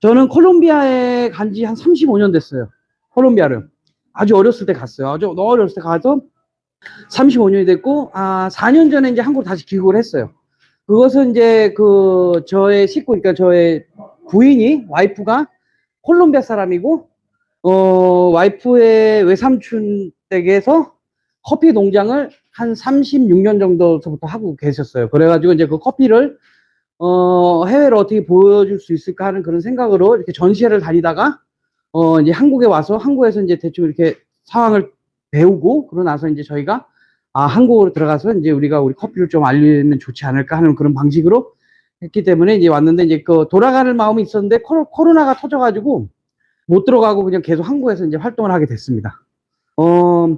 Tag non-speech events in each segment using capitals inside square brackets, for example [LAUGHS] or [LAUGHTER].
저는 콜롬비아에 간 지 한 35년 됐어요. 콜롬비아를. 아주 어렸을 때 갔어요. 아주 어렸을 때 가서 35년이 됐고, 아, 4년 전에 이제 한국으로 다시 귀국을 했어요. 그것은 이제 그, 저의 식구, 그러니까 저의 부인이, 와이프가 콜롬비아 사람이고, 어, 와이프의 외삼촌 댁에서 커피 농장을 한 36년 정도서부터 하고 계셨어요. 그래가지고 이제 그 커피를 어, 해외로 어떻게 보여줄 수 있을까 하는 그런 생각으로 이렇게 전시회를 다니다가 어, 이제 한국에 와서 한국에서 이제 대충 이렇게 상황을 배우고 그러고 나서 이제 저희가 아, 한국으로 들어가서 이제 우리가 우리 커피를 좀 알리면 좋지 않을까 하는 그런 방식으로 했기 때문에 이제 왔는데 이제 그 돌아가는 마음이 있었는데 코로, 코로나가 터져가지고 못 들어가고 그냥 계속 한국에서 이제 활동을 하게 됐습니다. 어,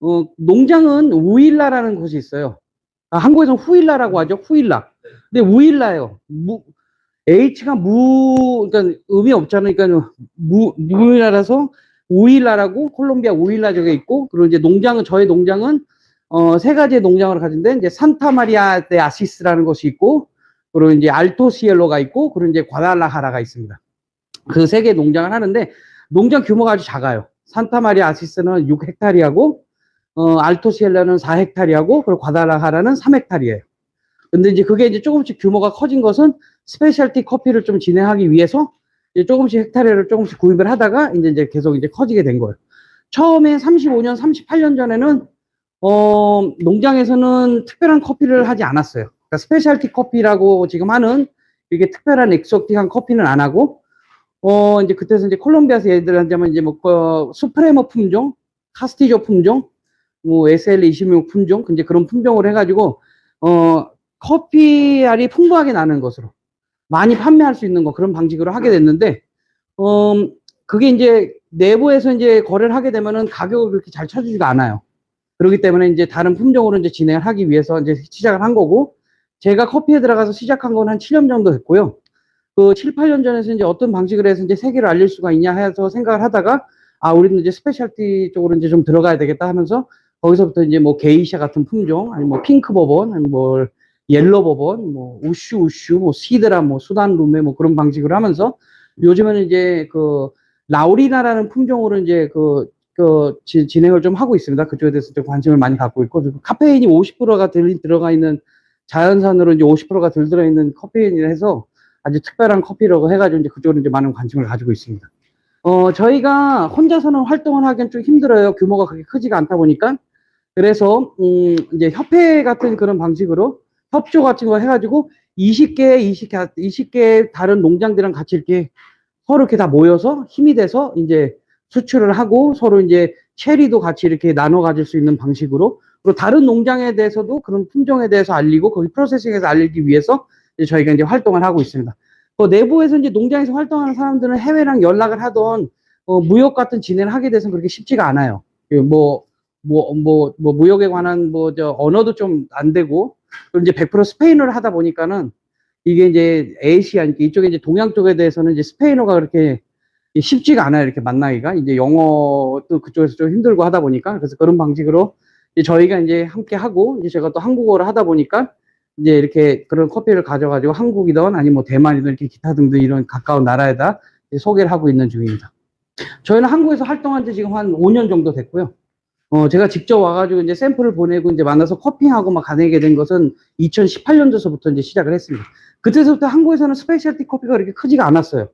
어, 농장은 우일라라는 곳이 있어요. 아, 한국에서는 후일라라고 하죠. 후일라. 근데 우일라예요. 무, H가 무, 그러니까 의미 없잖아요. 그러니까 무, 무일라라서 우일라라고 콜롬비아 우일라 쪽에 있고, 그리고 이제 농장은, 저희 농장은, 어, 세 가지의 농장을 가진데, 이제 산타 마리아 데 아시스라는 곳이 있고, 그리고 이제 알토시엘로가 있고, 그리고 이제 과달라하라가 있습니다. 그 세 개의 농장을 하는데, 농장 규모가 아주 작아요. 산타 마리아 아시스는 6헥타리하고, 어, 알토시엘라는 4헥타리하고, 그리고 과달라하라는 3헥타리예요. 근데 이제 그게 이제 조금씩 규모가 커진 것은 스페셜티 커피를 좀 진행하기 위해서 이제 조금씩 헥타리를 조금씩 구입을 하다가 이제 이제 계속 이제 커지게 된 거예요. 처음에 35년, 38년 전에는 어, 농장에서는 특별한 커피를 하지 않았어요. 그러니까 스페셜티 커피라고 지금 하는 이게 특별한 엑소틱한 커피는 안 하고 어, 이제 그때서 이제 콜롬비아에서 들어 하자면 이제 뭐 어, 수프레모 품종, 카스티조 품종, 뭐 SL26 품종, 이제 그런 품종을 해가지고 어 커피 알이 풍부하게 나는 것으로 많이 판매할 수 있는 거 그런 방식으로 하게 됐는데 어 그게 이제 내부에서 이제 거래를 하게 되면은 가격을 그렇게 잘 쳐주지가 않아요. 그렇기 때문에 이제 다른 품종으로 이제 진행을 하기 위해서 이제 시작을 한 거고 제가 커피에 들어가서 시작한 건 한 7년 정도 됐고요. 그 7, 8년 전에서 이제 어떤 방식으로 해서 이제 세계를 알릴 수가 있냐 해서 생각을 하다가 아 우리는 이제 스페셜티 쪽으로 이제 좀 들어가야 되겠다 하면서 거기서부터 이제 뭐 게이샤 같은 품종 아니 뭐 핑크 버번 아니 뭐 옐로 버번, 뭐 우슈 우슈, 뭐 시드라, 뭐 수단 룸메 뭐 그런 방식으로 하면서 요즘에는 이제 그 라우리나라는 품종으로 이제 그, 그 지- 진행을 좀 하고 있습니다. 그쪽에 대해서 좀 관심을 많이 갖고 있고 카페인이 50%가 들, 들어가 있는 자연산으로 이제 50%가 들 들어 있는 커피인을 해서 아주 특별한 커피라고 해가지고 이제 그쪽으로 이제 많은 관심을 가지고 있습니다. 어 저희가 혼자서는 활동을 하기엔 좀 힘들어요. 규모가 그렇게 크지가 않다 보니까 그래서 음 이제 협회 같은 그런 방식으로 협조 같은 거 해가지고 20개, 20개, 20개 다른 농장들이랑 같이 이렇게 서로 이렇게 다 모여서 힘이 돼서 이제 수출을 하고 서로 이제 체리도 같이 이렇게 나눠 가질 수 있는 방식으로 그리고 다른 농장에 대해서도 그런 품종에 대해서 알리고 거기 프로세싱에서 알리기 위해서 이제 저희가 이제 활동을 하고 있습니다. 그 내부에서 이제 농장에서 활동하는 사람들은 해외랑 연락을 하던 어, 무역 같은 진행을 하게 돼서 그렇게 쉽지가 않아요. 그 뭐, 뭐, 뭐, 뭐, 무역에 관한 뭐, 저, 언어도 좀 안 되고, 이제 100% 스페인어를 하다 보니까는 이게 이제 에이시아, 이쪽에 이제 동양 쪽에 대해서는 이제 스페인어가 그렇게 쉽지가 않아요. 이렇게 만나기가. 이제 영어도 그쪽에서 좀 힘들고 하다 보니까. 그래서 그런 방식으로 이제 저희가 이제 함께 하고, 이제 제가 또 한국어를 하다 보니까 이제 이렇게 그런 커피를 가져가지고 한국이든 아니면 뭐 대만이든 이렇게 기타 등등 이런 가까운 나라에다 소개를 하고 있는 중입니다. 저희는 한국에서 활동한 지 지금 한 5년 정도 됐고요. 어, 제가 직접 와가지고 이제 샘플을 보내고 이제 만나서 커피하고 막 가내게 된 것은 2018년도서부터 이제 시작을 했습니다. 그때서부터 한국에서는 스페셜티 커피가 그렇게 크지가 않았어요.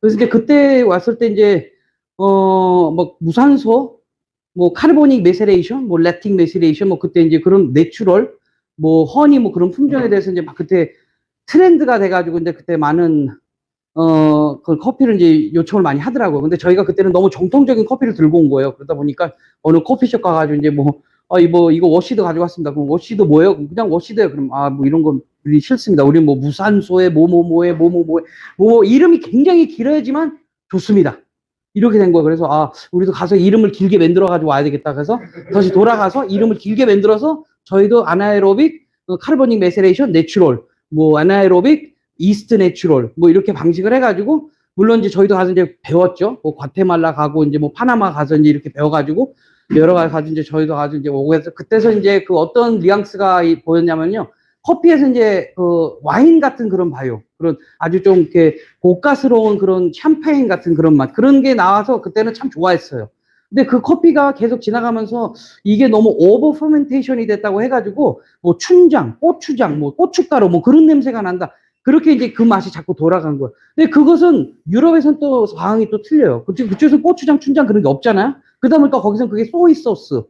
그래서 이제 그때 왔을 때 이제, 어, 뭐, 무산소, 뭐, 카르보닉 메세레이션, 뭐, 렉틱 메세레이션, 뭐, 그때 이제 그런 내추럴, 뭐, 허니, 뭐, 그런 품종에 대해서 이제 막 그때 트렌드가 돼가지고 이제 그때 많은 어, 그 커피를 이제 요청을 많이 하더라고요. 근데 저희가 그때는 너무 정통적인 커피를 들고 온 거예요. 그러다 보니까 어느 커피숍 가가지고 이제 뭐, 어, 이거, 이거 워시드 가져왔습니다. 그럼 워시드 뭐예요? 그냥 워시드예요. 그럼, 아, 뭐 이런 건 우리 싫습니다. 우리 뭐 무산소에 뭐뭐뭐에 뭐뭐뭐에 뭐 이름이 굉장히 길어야지만 좋습니다. 이렇게 된 거예요. 그래서 아, 우리도 가서 이름을 길게 만들어 가지고 와야 되겠다. 그래서 다시 돌아가서 이름을 길게 만들어서 저희도 아나에로빅, 어, 카르보닉 메세레이션, 내추럴, 뭐 아나에로빅, 이스트 내추럴 뭐 이렇게 방식을 해가지고 물론 이제 저희도 가서 이제 배웠죠. 뭐 과테말라 가고 이제 뭐 파나마 가서 이제 이렇게 배워가지고 여러 가지 가서 이제 저희도 가서 이제 오고 해서 그때서 이제 그 어떤 뉘앙스가 이- 보였냐면요. 커피에서 이제 그 와인 같은 그런 바이오 그런 아주 좀 이렇게 고가스러운 그런 샴페인 같은 그런 맛 그런 게 나와서 그때는 참 좋아했어요. 근데 그 커피가 계속 지나가면서 이게 너무 오버 퍼멘테이션이 됐다고 해가지고 뭐 춘장, 고추장, 뭐 고춧가루 뭐 그런 냄새가 난다. 그렇게 이제 그 맛이 자꾸 돌아간 거예요. 근데 그것은 유럽에서는 또 상황이 또 틀려요. 그쪽, 그쪽에서는 고추장, 춘장 그런 게 없잖아요. 그러다 보니까 거기서는 그게 소이 소스,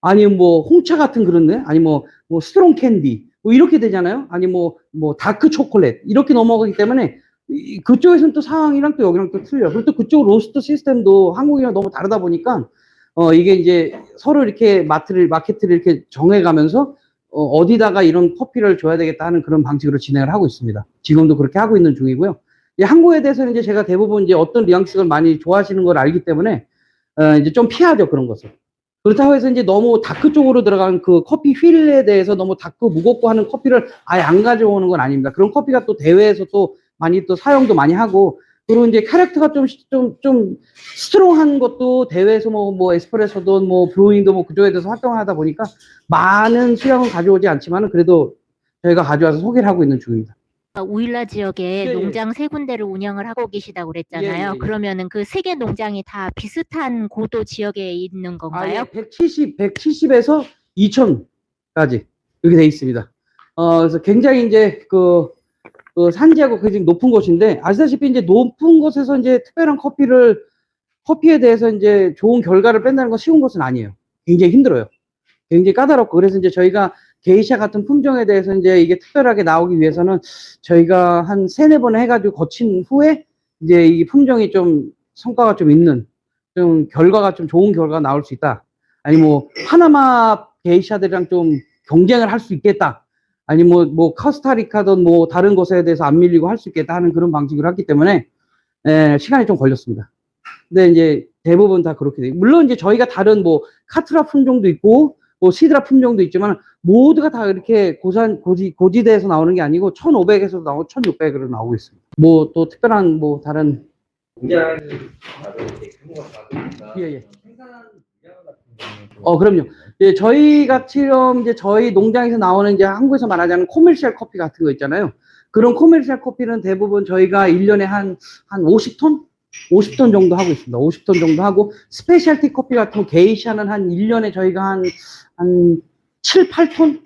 아니면 뭐 홍차 같은 그런 데, 아니 뭐, 뭐 스트롱 캔디, 뭐 이렇게 되잖아요. 아니 뭐, 뭐 다크 초콜릿, 이렇게 넘어가기 때문에 이- 그쪽에서는 또 상황이랑 또 여기랑 또 틀려요. 그리고 또 그쪽 로스트 시스템도 한국이랑 너무 다르다 보니까 어, 이게 이제 서로 이렇게 마트를, 마케트를 이렇게 정해가면서 어, 디다가 이런 커피를 줘야 되겠다 하는 그런 방식으로 진행을 하고 있습니다. 지금도 그렇게 하고 있는 중이고요. 이 한국에 대해서는 이제 제가 대부분 이제 어떤 뉘앙스를 많이 좋아하시는 걸 알기 때문에 어, 이제 좀 피하죠 그런 것을. 그렇다고 해서 이제 너무 다크 쪽으로 들어간 그 커피 휠에 대해서 너무 다크 무겁고 하는 커피를 아예 안 가져오는 건 아닙니다. 그런 커피가 또 대회에서 또 많이 또 사용도 많이 하고 그리고 이제 캐릭터가 좀, 좀, 좀 스트롱한 것도 대회에서 뭐, 뭐, 에스프레소든 뭐, 브루잉도 뭐, 그쪽에 대해서 활동을 하다 보니까 많은 수량은 가져오지 않지만은 그래도 저희가 가져와서 소개를 하고 있는 중입니다. 우일라 지역에 예, 예. 농장 세 군데를 운영을 하고 계시다고 그랬잖아요. 예, 예, 예. 그러면은 그 세 개 농장이 다 비슷한 고도 지역에 있는 건가요? 170, 170에서 2000까지 이렇게 돼 있습니다. 어, 그래서 굉장히 이제 그, 그 산지하고 굉장히 높은 곳인데 아시다시피 이제 높은 곳에서 이제 특별한 커피를 커피에 대해서 이제 좋은 결과를 뺀다는 건 쉬운 것은 아니에요. 굉장히 힘들어요. 굉장히 까다롭고 그래서 이제 저희가 게이샤 같은 품종에 대해서 이제 이게 특별하게 나오기 위해서는 저희가 한 세네 번 해가지고 거친 후에 이제 이 품종이 좀 성과가 좀 있는 좀 결과가 좀 좋은 결과가 나올 수 있다. 아니 뭐 하나마 게이샤들이랑 좀 경쟁을 할 수 있겠다. 아니 뭐, 뭐 카스타리카든 뭐 다른 곳에 대해서 안 밀리고 할 수 있겠다 하는 그런 방식으로 했기 때문에 에, 시간이 좀 걸렸습니다. 근데 이제 대부분 다 그렇게 돼요. 물론 이제 저희가 다른 뭐 카트라 품종도 있고 뭐 시드라 품종도 있지만 모두가 다 이렇게 고산 고지 고지대에서 나오는 게 아니고 1,500에서 나오고 1,600으로 나오고 있습니다. 뭐 또 특별한 뭐 다른 공장이 다들 이렇게 규모가 작으니까 예, 예. 어, 그럼요. 예, 저희 같이럼 이제 저희 농장에서 나오는 이제 한국에서 말하자면 코mercial 커피 같은 거 있잖아요. 그런 코mercial 커피는 대부분 저희가 1년에 한, 한 50톤? 50톤 정도 하고 있습니다. 50톤 정도 하고, 스페셜티 커피 같은 거, 게이샤는 한 1년에 저희가 한, 한 7, 8톤?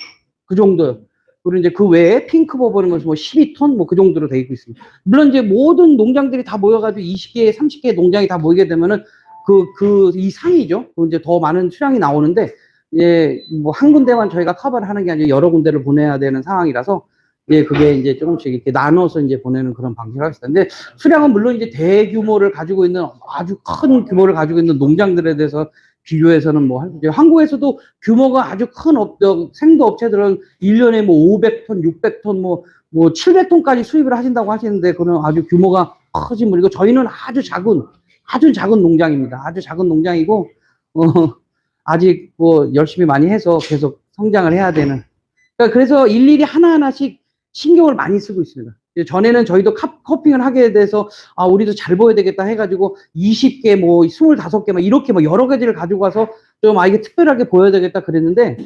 그 정도요. 그리고 이제 그 외에 핑크 버버는 것뭐 12톤? 뭐 그 정도로 돼 있고 있습니다. 물론 이제 모든 농장들이 다 모여가지고 20개, 30개 농장이 다 모이게 되면은 그, 그 이상이죠. 그 이제 더 많은 수량이 나오는데, 예, 뭐 한 군데만 저희가 커버를 하는 게 아니라 여러 군데를 보내야 되는 상황이라서, 예, 그게 이제 조금씩 이렇게 나눠서 이제 보내는 그런 방식을 하고 있습니다. 근데 수량은 물론 이제 대규모를 가지고 있는 아주 큰 규모를 가지고 있는 농장들에 대해서 비교해서는 뭐, 한국에서도 규모가 아주 큰 업, 어, 생도 업체들은 1년에 뭐 500톤, 600톤, 뭐, 뭐 700톤까지 수입을 하신다고 하시는데, 그런 아주 규모가 커진 분이고, 저희는 아주 작은, 아주 작은 농장입니다. 아주 작은 농장이고, 어, 아직 뭐 열심히 많이 해서 계속 성장을 해야 되는. 그러니까 그래서 일일이 하나하나씩 신경을 많이 쓰고 있습니다. 전에는 저희도 컵, 커핑을 하게 돼서, 아, 우리도 잘 보여야 되겠다 해가지고, 20개, 뭐, 25개, 막 이렇게 막 여러 가지를 가지고 와서 좀, 아, 이게 특별하게 보여야 되겠다 그랬는데,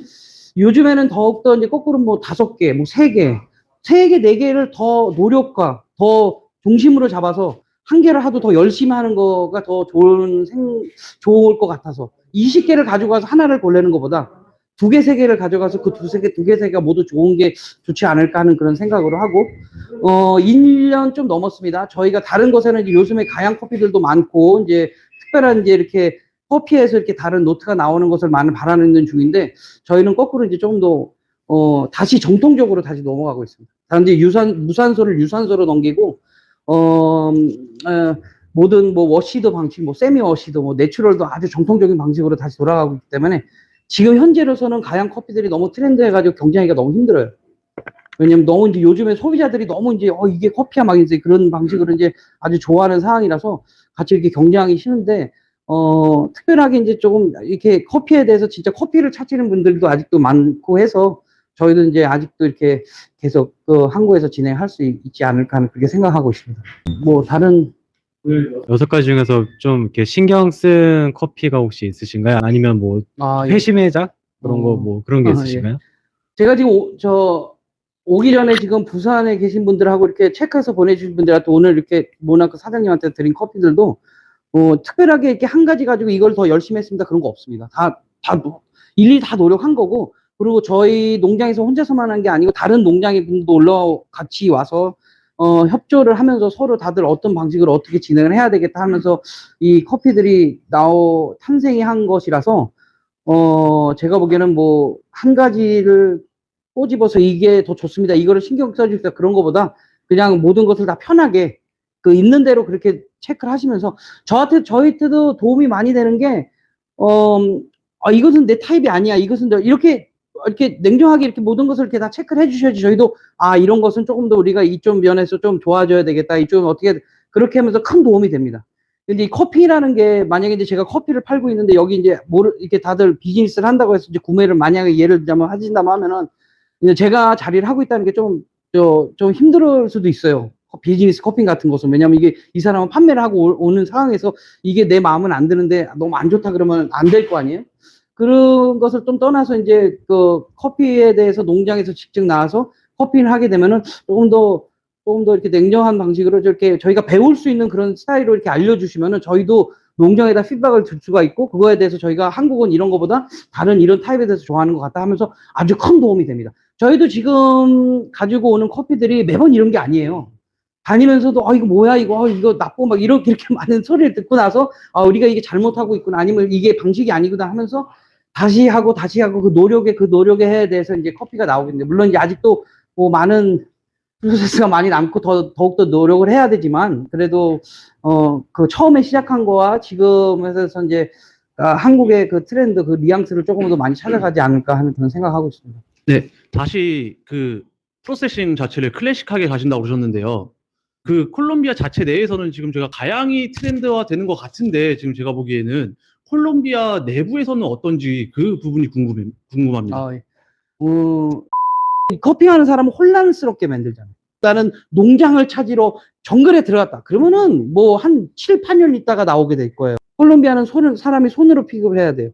요즘에는 더욱더 이제 거꾸로 뭐 다섯 개, 뭐 세 개, 세 개, 네 개를 더 노력과 더 중심으로 잡아서 한 개를 하도 더 열심히 하는 거가 더 좋은 생, 좋을 것 같아서 20개를 가지고 와서 하나를 골라는 것보다 두 개, 세 개를 가져가서 그 두 세 개, 두 개, 세 개가 모두 좋은 게 좋지 않을까 하는 그런 생각으로 하고, 어, 1년 좀 넘었습니다. 저희가 다른 곳에는 이제 요즘에 가양 커피들도 많고, 이제 특별한 이제 이렇게 커피에서 이렇게 다른 노트가 나오는 것을 많이 바라는 중인데, 저희는 거꾸로 이제 조금 더, 어, 다시 정통적으로 다시 넘어가고 있습니다. 다른 이제 유산, 무산소를 유산소로 넘기고, 어, 음, 어, 모든 뭐 워시드 방식, 뭐 세미 워시드, 뭐 내추럴도 아주 정통적인 방식으로 다시 돌아가고 있기 때문에 지금 현재로서는 가양 커피들이 너무 트렌드해가지고 경쟁하기가 너무 힘들어요. 왜냐면 너무 이제 요즘에 소비자들이 너무 이제 어 이게 커피야 막 이제 그런 방식으로 이제 아주 좋아하는 상황이라서 같이 이렇게 경쟁하기 싫은데 어 특별하게 이제 조금 이렇게 커피에 대해서 진짜 커피를 찾시는 분들도 아직도 많고 해서 저희도 이제 아직도 이렇게 계속 그 한국에서 진행할 수 있- 있지 않을까 하는 그렇게 생각하고 있습니다. 뭐 다른 여섯 가지 중에서 좀 이렇게 신경 쓴 커피가 혹시 있으신가요? 아니면 뭐 아, 예. 회심해자 그런 거 어. 뭐 그런 게 아, 있으신가요? 제가 지금 오- 저 오기 전에 지금 부산에 계신 분들하고 이렇게 체크해서 보내주신 분들한테 오늘 이렇게 모나크 사장님한테 드린 커피들도 어, 특별하게 이렇게 한 가지 가지고 이걸 더 열심히 했습니다. 그런 거 없습니다. 다, 다, 노- 일일이 다 노력한 거고, 그리고 저희 농장에서 혼자서만 한 게 아니고 다른 농장의 분도 올라 같이 와서 어, 협조를 하면서 서로 다들 어떤 방식으로 어떻게 진행을 해야 되겠다 하면서 이 커피들이 나오 탄생이 한 것이라서 어, 제가 보기에는 뭐 한 가지를 꼬집어서 이게 더 좋습니다. 이거를 신경 써주세요. 그런 거보다 그냥 모든 것을 다 편하게 그 있는 대로 그렇게 체크를 하시면서 저한테 저희한테도 도움이 많이 되는 게 어, 아, 이것은 내 타입이 아니야. 이것은 더 이렇게 이렇게 냉정하게 이렇게 모든 것을 이렇게 다 체크를 해주셔야지 저희도 아 이런 것은 조금 더 우리가 이쪽 면에서 좀 도와줘야 되겠다. 이쪽은 어떻게 그렇게 하면서 큰 도움이 됩니다. 근데 이 커피라는 게 만약에 이제 제가 커피를 팔고 있는데 여기 이제 모르 이렇게 다들 비즈니스를 한다고 해서 이제 구매를 만약에 예를 들자면 하신다면 하면은 이제 제가 자리를 하고 있다는 게 좀 저, 좀 힘들 수도 있어요. 커- 비즈니스 커피 같은 것은. 왜냐면 이게 이 사람은 판매를 하고 오- 오는 상황에서 이게 내 마음은 안 드는데 너무 안 좋다 그러면 안 될 거 아니에요? 그런 것을 좀 떠나서 이제 그 커피에 대해서 농장에서 직접 나와서 커피를 하게 되면은 조금 더 조금 더 이렇게 냉정한 방식으로 이렇게 저희가 배울 수 있는 그런 스타일로 이렇게 알려주시면은 저희도 농장에다 피드백을 줄 수가 있고 그거에 대해서 저희가 한국은 이런 거보다 다른 이런 타입에 대해서 좋아하는 것 같다 하면서 아주 큰 도움이 됩니다. 저희도 지금 가지고 오는 커피들이 매번 이런 게 아니에요. 다니면서도 아 이거 뭐야 이거? 아, 이거 나쁘고 막 이렇게 이렇게 [LAUGHS] 많은 소리를 듣고 나서 아 우리가 이게 잘못하고 있구나. 아니면 이게 방식이 아니구나 하면서 다시 하고 다시 하고 그 노력에 그 노력에 해야 돼서 이제 커피가 나오겠는데. 물론 이제 아직도 뭐 많은 프로세스가 많이 남고 더 더욱더 노력을 해야 되지만 그래도 어 그 처음에 시작한 거와 지금에서 이제 아, 한국의 그 트렌드 그 뉘앙스를 조금 더 많이 찾아가지 않을까 하는 그런 생각하고 있습니다. 다시 그 프로세싱 자체를 클래식하게 가신다고 그러셨는데요. 그 콜롬비아 자체 내에서는 지금 제가 가양이 트렌드화 되는 것 같은데 지금 제가 보기에는 콜롬비아 내부에서는 어떤지 그 부분이 궁금해, 궁금합니다. 아, 예. 어, 이 커피하는 사람은 혼란스럽게 만들잖아요. 나는 농장을 찾으러 정글에 들어갔다. 그러면은 뭐 한 7, 8년 있다가 나오게 될 거예요. 콜롬비아는 손을, 사람이 손으로 픽업을 해야 돼요.